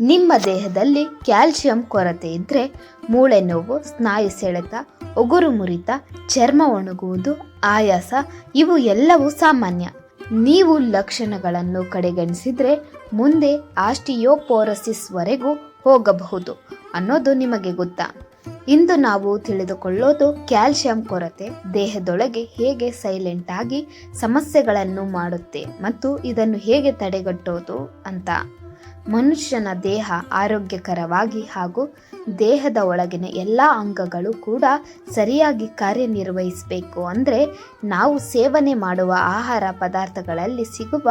ನಿಮ್ಮ ದೇಹದಲ್ಲಿ ಕ್ಯಾಲ್ಸಿಯಂ ಕೊರತೆ ಇದ್ದರೆ ಮೂಳೆ ನೋವು, ಸ್ನಾಯು ಸೆಳೆತ ಉಗುರು ಮುರಿತ, ಚರ್ಮ ಒಣಗುವುದು, ಆಯಾಸ ಇವು ಎಲ್ಲವೂ ಸಾಮಾನ್ಯ. ನೀವು ಲಕ್ಷಣಗಳನ್ನು ಕಡೆಗಣಿಸಿದರೆ ಮುಂದೆ ಆಸ್ಟಿಯೋಪೋರಸಿಸ್ವರೆಗೂ ಹೋಗಬಹುದು ಅನ್ನೋದು ನಿಮಗೆ ಗೊತ್ತಾ? ಇಂದು ನಾವು ತಿಳಿದುಕೊಳ್ಳೋದು ಕ್ಯಾಲ್ಸಿಯಂ ಕೊರತೆ ದೇಹದೊಳಗೆ ಹೇಗೆ ಸೈಲೆಂಟ್ ಆಗಿ ಸಮಸ್ಯೆಗಳನ್ನು ಮಾಡುತ್ತೆ ಮತ್ತು ಇದನ್ನು ಹೇಗೆ ತಡೆಗಟ್ಟೋದು ಅಂತ. ಮನುಷ್ಯನ ದೇಹ ಆರೋಗ್ಯಕರವಾಗಿ ಹಾಗೂ ದೇಹದ ಒಳಗಿನ ಎಲ್ಲ ಅಂಗಗಳು ಕೂಡ ಸರಿಯಾಗಿ ಕಾರ್ಯನಿರ್ವಹಿಸಬೇಕು. ಅಂದರೆ ನಾವು ಸೇವನೆ ಮಾಡುವ ಆಹಾರ ಪದಾರ್ಥಗಳಲ್ಲಿ ಸಿಗುವ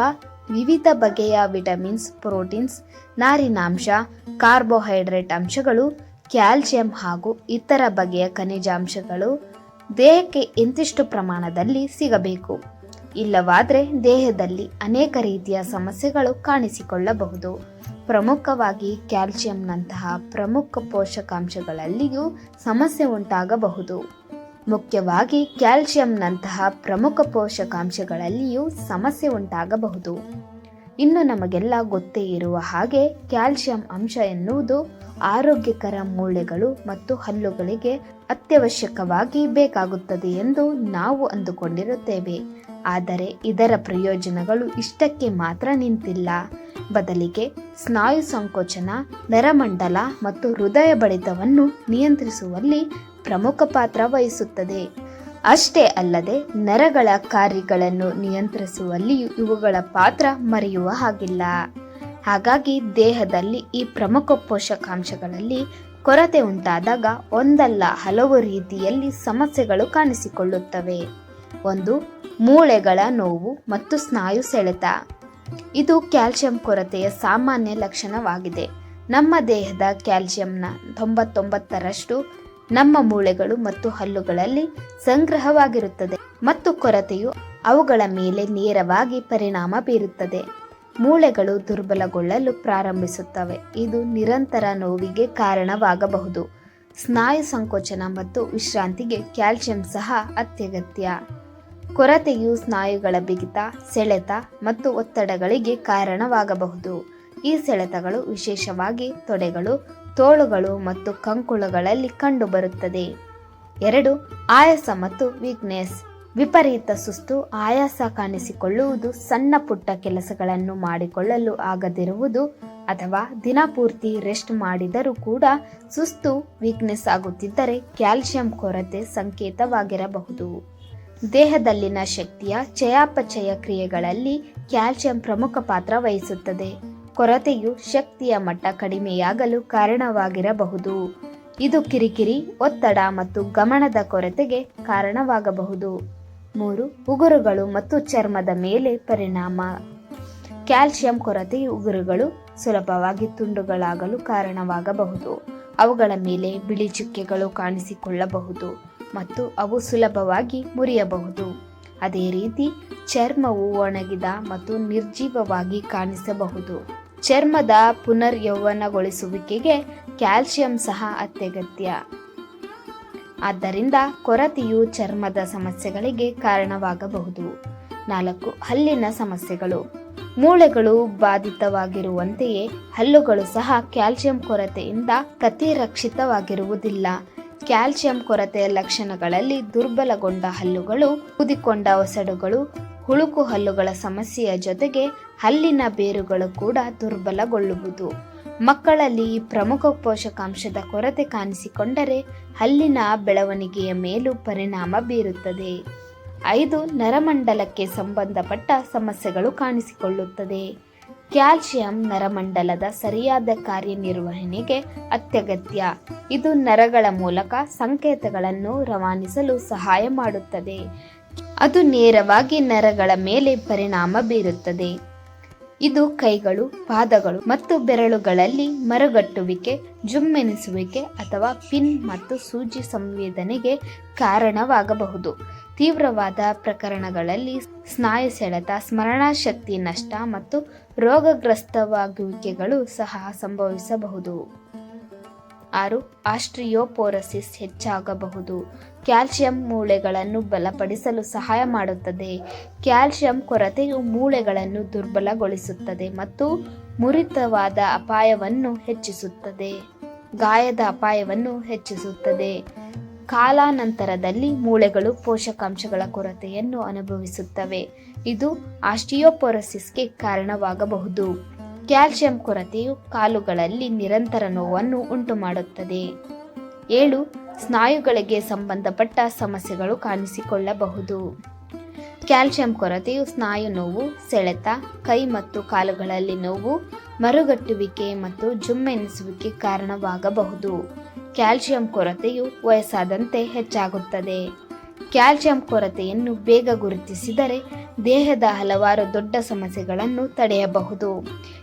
ವಿವಿಧ ಬಗೆಯ ವಿಟಮಿನ್ಸ್, ಪ್ರೋಟೀನ್ಸ್, ನಾರಿನಾಂಶ, ಕಾರ್ಬೋಹೈಡ್ರೇಟ್ ಅಂಶಗಳು, ಕ್ಯಾಲ್ಸಿಯಂ ಹಾಗೂ ಇತರ ಬಗೆಯ ಖನಿಜಾಂಶಗಳು ದೇಹಕ್ಕೆ ಇಂತಿಷ್ಟು ಪ್ರಮಾಣದಲ್ಲಿ ಸಿಗಬೇಕು. ಇಲ್ಲವಾದರೆ ದೇಹದಲ್ಲಿ ಅನೇಕ ರೀತಿಯ ಸಮಸ್ಯೆಗಳು ಕಾಣಿಸಿಕೊಳ್ಳಬಹುದು. ಪ್ರಮುಖವಾಗಿ ಕ್ಯಾಲ್ಸಿಯಂನಂತಹ ಪ್ರಮುಖ ಪೋಷಕಾಂಶಗಳಲ್ಲಿಯೂ ಸಮಸ್ಯೆ ಉಂಟಾಗಬಹುದು. ಮುಖ್ಯವಾಗಿ ಕ್ಯಾಲ್ಸಿಯಂನಂತಹ ಪ್ರಮುಖ ಪೋಷಕಾಂಶಗಳಲ್ಲಿಯೂ ಸಮಸ್ಯೆ ಉಂಟಾಗಬಹುದು. ಇನ್ನು ನಮಗೆಲ್ಲ ಗೊತ್ತೇ ಇರುವ ಹಾಗೆ ಕ್ಯಾಲ್ಸಿಯಂ ಅಂಶ ಎನ್ನುವುದು ಆರೋಗ್ಯಕರ ಮೂಳೆಗಳು ಮತ್ತು ಹಲ್ಲುಗಳಿಗೆ ಅತ್ಯವಶ್ಯಕವಾಗಿ ಬೇಕಾಗುತ್ತದೆ ಎಂದು ನಾವು ಅಂದುಕೊಂಡಿರುತ್ತೇವೆ. ಆದರೆ ಇದರ ಪ್ರಯೋಜನಗಳು ಇಷ್ಟಕ್ಕೆ ಮಾತ್ರ ನಿಂತಿಲ್ಲ. ಬದಲಿಗೆ ಸ್ನಾಯು ಸಂಕೋಚನ, ನರಮಂಡಲ ಮತ್ತು ಹೃದಯ ಬಡಿತವನ್ನು ನಿಯಂತ್ರಿಸುವಲ್ಲಿ ಪ್ರಮುಖ ಪಾತ್ರ ವಹಿಸುತ್ತದೆ. ಅಷ್ಟೇ ಅಲ್ಲದೆ ನರಗಳ ಕಾರ್ಯಗಳನ್ನು ನಿಯಂತ್ರಿಸುವಲ್ಲಿಯೂ ಇವುಗಳ ಪಾತ್ರ ಮರೆಯುವ ಹಾಗಿಲ್ಲ. ಹಾಗಾಗಿ ದೇಹದಲ್ಲಿ ಈ ಪ್ರಮುಖ ಪೋಷಕಾಂಶಗಳಲ್ಲಿ ಕೊರತೆ ಉಂಟಾದಾಗ ಒಂದಲ್ಲ ಹಲವು ರೀತಿಯಲ್ಲಿ ಸಮಸ್ಯೆಗಳು ಕಾಣಿಸಿಕೊಳ್ಳುತ್ತವೆ. ಒಂದು, ಮೂಳೆಗಳ ನೋವು ಮತ್ತು ಸ್ನಾಯು ಸೆಳೆತ. ಇದು ಕ್ಯಾಲ್ಸಿಯಂ ಕೊರತೆಯ ಸಾಮಾನ್ಯ ಲಕ್ಷಣವಾಗಿದೆ. ನಮ್ಮ ದೇಹದ ಕ್ಯಾಲ್ಸಿಯಂನ ತೊಂಬತ್ತೊಂಬತ್ತರಷ್ಟು ನಮ್ಮ ಮೂಳೆಗಳು ಮತ್ತು ಹಲ್ಲುಗಳಲ್ಲಿ ಸಂಗ್ರಹವಾಗಿರುತ್ತದೆ ಮತ್ತು ಕೊರತೆಯು ಅವುಗಳ ಮೇಲೆ ನೇರವಾಗಿ ಪರಿಣಾಮ ಬೀರುತ್ತದೆ. ಮೂಳೆಗಳು ದುರ್ಬಲಗೊಳ್ಳಲು ಪ್ರಾರಂಭಿಸುತ್ತವೆ. ಇದು ನಿರಂತರ ನೋವಿಗೆ ಕಾರಣವಾಗಬಹುದು. ಸ್ನಾಯು ಸಂಕೋಚನ ಮತ್ತು ವಿಶ್ರಾಂತಿಗೆ ಕ್ಯಾಲ್ಸಿಯಂ ಸಹ ಅತ್ಯಗತ್ಯ. ಕೊರತೆಯು ಸ್ನಾಯುಗಳ ಬಿಗಿತ, ಸೆಳೆತ ಮತ್ತು ಒತ್ತಡಗಳಿಗೆ ಕಾರಣವಾಗಬಹುದು. ಈ ಸೆಳೆತಗಳು ವಿಶೇಷವಾಗಿ ತೊಡೆಗಳು ತೋಳುಗಳು ಮತ್ತು ಕಂಕುಳಗಳಲ್ಲಿ ಕಂಡುಬರುತ್ತದೆ. ಎರಡು, ಆಯಾಸ ಮತ್ತು ವೀಕ್ನೆಸ್ ವಿಪರೀತ ಸುಸ್ತು, ಆಯಾಸ ಕಾಣಿಸಿಕೊಳ್ಳುವುದು ಸಣ್ಣ ಪುಟ್ಟ ಕೆಲಸಗಳನ್ನು ಮಾಡಿಕೊಳ್ಳಲು ಆಗದಿರುವುದು ಅಥವಾ ದಿನಪೂರ್ತಿ ರೆಸ್ಟ್ ಮಾಡಿದರೂ ಕೂಡ ಸುಸ್ತು ವೀಕ್ನೆಸ್ ಆಗುತ್ತಿದ್ದರೆ ಕ್ಯಾಲ್ಸಿಯಂ ಕೊರತೆ ಸಂಕೇತವಾಗಿರಬಹುದು. ದೇಹದಲ್ಲಿನ ಶಕ್ತಿಯ ಚಯಾಪಚಯ ಕ್ರಿಯೆಗಳಲ್ಲಿ ಕ್ಯಾಲ್ಸಿಯಂ ಪ್ರಮುಖ ಪಾತ್ರ ವಹಿಸುತ್ತದೆ. ಕೊರತೆಯು ಶಕ್ತಿಯ ಮಟ್ಟ ಕಡಿಮೆಯಾಗಲು ಕಾರಣವಾಗಿರಬಹುದು. ಇದು ಕಿರಿಕಿರಿ, ಒತ್ತಡ ಮತ್ತು ಗಮನದ ಕೊರತೆಗೆ ಕಾರಣವಾಗಬಹುದು. ಮೂರು, ಉಗುರುಗಳು ಮತ್ತು ಚರ್ಮದ ಮೇಲೆ ಪರಿಣಾಮ. ಕ್ಯಾಲ್ಸಿಯಂ ಕೊರತೆಯು ಉಗುರುಗಳು, ಸುಲಭವಾಗಿ ತುಂಡುಗಳಾಗಲು ಕಾರಣವಾಗಬಹುದು. ಅವುಗಳ ಮೇಲೆ ಬಿಳಿ ಚುಕ್ಕೆಗಳು ಕಾಣಿಸಿಕೊಳ್ಳಬಹುದು ಮತ್ತು ಅವು ಸುಲಭವಾಗಿ ಮುರಿಯಬಹುದು. ಅದೇ ರೀತಿ ಚರ್ಮವು ಒಣಗಿದ ಮತ್ತು ನಿರ್ಜೀವವಾಗಿ ಕಾಣಿಸಬಹುದು. ಚರ್ಮದ ಪುನರ್ ಯೌವನಗೊಳಿಸುವಿಕೆಗೆ ಕ್ಯಾಲ್ಸಿಯಂ ಸಹ ಅತ್ಯಗತ್ಯ. ಆದ್ದರಿಂದ ಕೊರತೆಯು ಚರ್ಮದ ಸಮಸ್ಯೆಗಳಿಗೆ ಕಾರಣವಾಗಬಹುದು. ನಾಲ್ಕು, ಹಲ್ಲಿನ ಸಮಸ್ಯೆಗಳು. ಮೂಳೆಗಳು ಬಾಧಿತವಾಗಿರುವಂತೆಯೇ ಹಲ್ಲುಗಳು ಸಹ ಕ್ಯಾಲ್ಸಿಯಂ ಕೊರತೆಯಿಂದ ಪ್ರತಿರಕ್ಷಿತವಾಗಿರುವುದಿಲ್ಲ. ಕ್ಯಾಲ್ಸಿಯಂ ಕೊರತೆಯ ಲಕ್ಷಣಗಳಲ್ಲಿ ದುರ್ಬಲಗೊಂಡ ಹಲ್ಲುಗಳು ಊದಿಕೊಂಡ ಒಸಡುಗಳು ಹುಳುಕು ಹಲ್ಲುಗಳ ಸಮಸ್ಯೆಯ ಜೊತೆಗೆ ಹಲ್ಲಿನ ಬೇರುಗಳು ಕೂಡ ದುರ್ಬಲಗೊಳ್ಳುವುದು. ಮಕ್ಕಳಲ್ಲಿ ಈ ಪ್ರಮುಖ ಪೋಷಕಾಂಶದ ಕೊರತೆ ಕಾಣಿಸಿಕೊಂಡರೆ ಹಲ್ಲಿನ ಬೆಳವಣಿಗೆಯ ಮೇಲೂ ಪರಿಣಾಮ ಬೀರುತ್ತದೆ. ಐದು, ನರಮಂಡಲಕ್ಕೆ ಸಂಬಂಧಪಟ್ಟ ಸಮಸ್ಯೆಗಳು ಕಾಣಿಸಿಕೊಳ್ಳುತ್ತದೆ. ಕ್ಯಾಲ್ಸಿಯಂ ನರಮಂಡಲದ ಸರಿಯಾದ ಕಾರ್ಯನಿರ್ವಹಣೆಗೆ ಅತ್ಯಗತ್ಯ. ಇದು ನರಗಳ ಮೂಲಕ ಸಂಕೇತಗಳನ್ನು ರವಾನಿಸಲು ಸಹಾಯ ಮಾಡುತ್ತದೆ. ಅದು ನೇರವಾಗಿ ನರಗಳ ಮೇಲೆ ಪರಿಣಾಮ ಬೀರುತ್ತದೆ. ಇದು ಕೈಗಳು, ಪಾದಗಳು ಮತ್ತು ಬೆರಳುಗಳಲ್ಲಿ ಮರುಗಟ್ಟುವಿಕೆ, ಜುಮ್ಮೆನಿಸುವಿಕೆ ಅಥವಾ ಪಿನ್ ಮತ್ತು ಸೂಜಿ ಸಂವೇದನೆಗೆ ಕಾರಣವಾಗಬಹುದು. ತೀವ್ರವಾದ ಪ್ರಕರಣಗಳಲ್ಲಿ ಸ್ನಾಯು ಸೆಳೆತ ಸ್ಮರಣಶಕ್ತಿ ನಷ್ಟ ಮತ್ತು ರೋಗಗ್ರಸ್ತವಾಗುವಿಕೆಗಳು ಸಹ ಸಂಭವಿಸಬಹುದು. ಆರು, ಆಸ್ಟ್ರಿಯೋಪೋರಸಿಸ್ ಹೆಚ್ಚಾಗಬಹುದು. ಕ್ಯಾಲ್ಸಿಯಂ ಮೂಳೆಗಳನ್ನು ಬಲಪಡಿಸಲು ಸಹಾಯ ಮಾಡುತ್ತದೆ. ಕ್ಯಾಲ್ಸಿಯಂ ಕೊರತೆಯು ಮೂಳೆಗಳನ್ನು ದುರ್ಬಲಗೊಳಿಸುತ್ತದೆ ಮತ್ತು ಮುರಿತವಾದ ಅಪಾಯವನ್ನು ಹೆಚ್ಚಿಸುತ್ತದೆ. ಗಾಯದ ಅಪಾಯವನ್ನು ಹೆಚ್ಚಿಸುತ್ತದೆ. ಕಾಲಾನಂತರದಲ್ಲಿ ಮೂಳೆಗಳು ಪೋಷಕಾಂಶಗಳ ಕೊರತೆಯನ್ನು ಅನುಭವಿಸುತ್ತವೆ. ಇದು ಆಸ್ಟಿಯೋಪೊರಸಿಸ್ಗೆ ಕಾರಣವಾಗಬಹುದು. ಕ್ಯಾಲ್ಸಿಯಂ ಕೊರತೆಯು ಕಾಲುಗಳಲ್ಲಿ ನಿರಂತರ ನೋವನ್ನು ಉಂಟುಮಾಡುತ್ತದೆ. ಏಳು, ಸ್ನಾಯುಗಳಿಗೆ ಸಂಬಂಧಪಟ್ಟ ಸಮಸ್ಯೆಗಳು ಕಾಣಿಸಿಕೊಳ್ಳಬಹುದು. ಕ್ಯಾಲ್ಸಿಯಂ ಕೊರತೆಯು ಸ್ನಾಯು ನೋವು, ಸೆಳೆತ, ಕೈ ಮತ್ತು ಕಾಲುಗಳಲ್ಲಿ ನೋವು, ಮರುಗಟ್ಟುವಿಕೆ ಮತ್ತು ಜುಮ್ಮೆನಿಸುವಿಕೆ ಕಾರಣವಾಗಬಹುದು. ಕ್ಯಾಲ್ಸಿಯಂ ಕೊರತೆಯು ವಯಸ್ಸಾದಂತೆ ಹೆಚ್ಚಾಗುತ್ತದೆ. ಕ್ಯಾಲ್ಸಿಯಂ ಕೊರತೆಯನ್ನು ಬೇಗ ಗುರುತಿಸಿದರೆ ದೇಹದ ಹಲವಾರು ದೊಡ್ಡ ಸಮಸ್ಯೆಗಳನ್ನು ತಡೆಯಬಹುದು.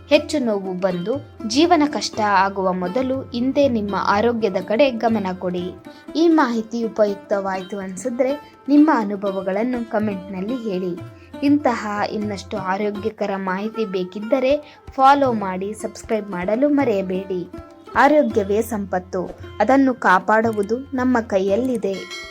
ಹೆಚ್ಚು ನೋವು ಬಂದು ಜೀವನ ಕಷ್ಟ ಆಗುವ ಮೊದಲು ಹಿಂದೆ ನಿಮ್ಮ ಆರೋಗ್ಯದ ಕಡೆ ಗಮನ ಕೊಡಿ. ಈ ಮಾಹಿತಿ ಉಪಯುಕ್ತವಾಯಿತು ಅನಿಸಿದ್ರೆ ನಿಮ್ಮ ಅನುಭವಗಳನ್ನು ಕಮೆಂಟ್ನಲ್ಲಿ ಹೇಳಿ. ಇಂತಹ ಇನ್ನಷ್ಟು ಆರೋಗ್ಯಕರ ಮಾಹಿತಿ ಬೇಕಿದ್ದರೆ ಫಾಲೋ ಮಾಡಿ, ಸಬ್ಸ್ಕ್ರೈಬ್ ಮಾಡಲು ಮರೆಯಬೇಡಿ. ಆರೋಗ್ಯವೇ ಸಂಪತ್ತು. ಅದನ್ನು ಕಾಪಾಡುವುದು ನಮ್ಮ ಕೈಯಲ್ಲಿದೆ.